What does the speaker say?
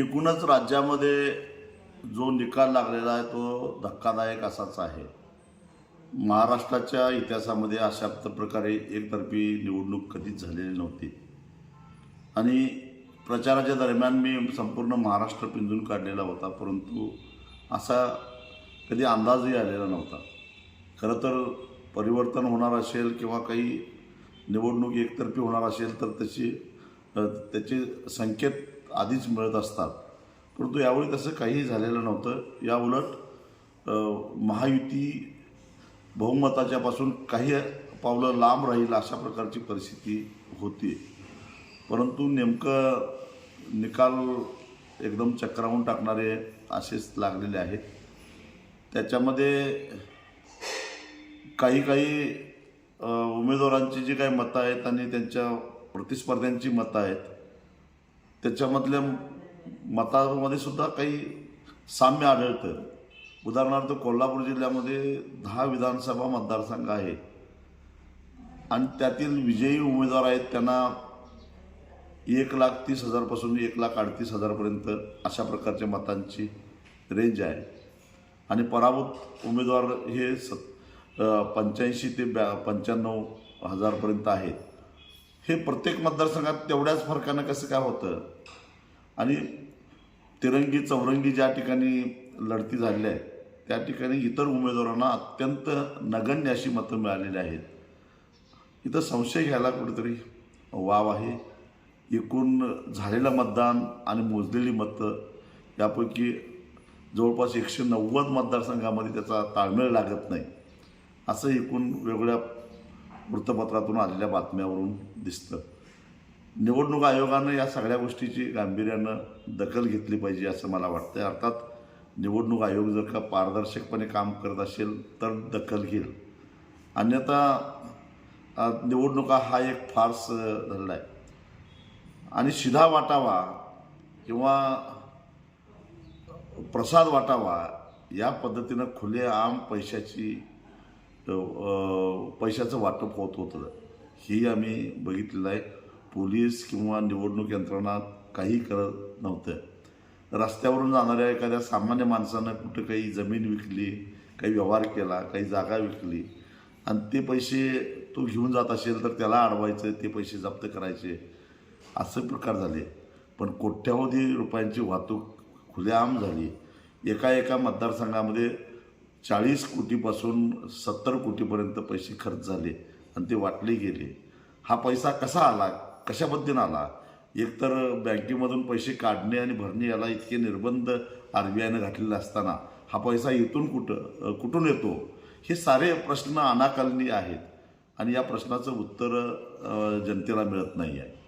एकूणच राज्यामध्ये जो निकाल लागलेला आहे तो धक्कादायक असाच आहे. महाराष्ट्राच्या इतिहासामध्ये अशा प्रकारे एकतर्फी निवडणूक कधीच झालेली नव्हती. आणि प्रचाराच्या दरम्यान मी संपूर्ण महाराष्ट्र पिंजून काढलेला होता परंतु असा कधी अंदाजही आलेला नव्हता. खरं तर परिवर्तन होणार असेल किंवा काही निवडणूक एकतर्फी होणार असेल तर तशी त्याचे संकेत आधीच मिळत असतात. परंतु यावेळी तसं काहीही झालेलं नव्हतं. याउलट उलट महायुती बहुमताच्यापासून काही पावलं लांब राहील अशा प्रकारची परिस्थिती होती. परंतु नेमकं निकाल एकदम चक्रावून टाकणारे असेच लागलेले आहेत. त्याच्यामध्ये काही काही उमेदवारांची जी काही मतं आहेत आणि त्यांच्या प्रतिस्पर्ध्यांची मतं आहेत त्याच्यामधल्या मतामध्ये सुद्धा काही साम्य आढळतं. उदाहरणार्थ कोल्हापूर जिल्ह्यामध्ये दहा विधानसभा मतदारसंघ आहेत. आणि त्यातील विजयी उमेदवार आहेत त्यांना एक लाख तीस हजारपासून एक लाख अडतीस हजारपर्यंत अशा प्रकारच्या मतांची रेंज आहे. आणि पराभूत उमेदवार हे सत पंच्याऐंशी ते ब्या पंच्याण्णव हजारपर्यंत आहेत. हे प्रत्येक मतदारसंघात तेवढ्याच फरकानं कसं काय होतं? आणि तिरंगी चौरंगी ज्या ठिकाणी लढती झालेल्या आहेत त्या ठिकाणी इतर उमेदवारांना अत्यंत नगण्य अशी मतं मिळालेली आहेत. इथं संशय घ्यायला कुठेतरी वाव आहे. एकूण झालेलं मतदान आणि मोजलेली मतं यापैकी जवळपास एकशे नव्वद मतदारसंघामध्ये त्याचा ताळमेळ लागत नाही. असं एकूण वेगवेगळ्या वृत्तपत्रातून आलेल्या बातम्यावरून दिसतं. निवडणूक आयोगानं या सगळ्या गोष्टीची गांभीर्यानं दखल घेतली पाहिजे असं मला वाटतं अर्थात निवडणूक आयोग जर का पारदर्शकपणे काम करत असेल तर दखल घेईल. अन्यथा निवडणुका हा एक फार्स अ, झालेला आहे. आणि शिधा वाटावा किंवा प्रसाद वाटावा या पद्धतीनं खुलेआम पैशाची पैशाचं वाटप होत होतं. हे आम्ही बघितलेलं आहे. पोलीस किंवा निवडणूक यंत्रणा काही करत नव्हतं. रस्त्यावरून जाणाऱ्या एखाद्या सामान्य माणसानं कुठं काही जमीन विकली काही व्यवहार केला काही जागा विकली आणि ते पैसे तो घेऊन जात असेल तर त्याला अडवायचं ते पैसे जप्त करायचे. असे प्रकार झाले. पण कोट्यावधी रुपयांची वाहतूक खुलेआम झाली. एका एका मतदारसंघामध्ये चाळीस कोटीपासून सत्तर कोटीपर्यंत पैसे खर्च झाले आणि ते वाटले गेले. हा पैसा कसा आला? कशा पद्धतीनं आला? एकतर बँकेमधून पैसे काढणे आणि भरणे याला इतके निर्बंध आर बी आयनं घातलेले असताना हा पैसा इथून कुठं कुठून येतो? हे सारे प्रश्न अनाकालनी आहेत आणि या प्रश्नाचं उत्तर जनतेला मिळत नाही आहे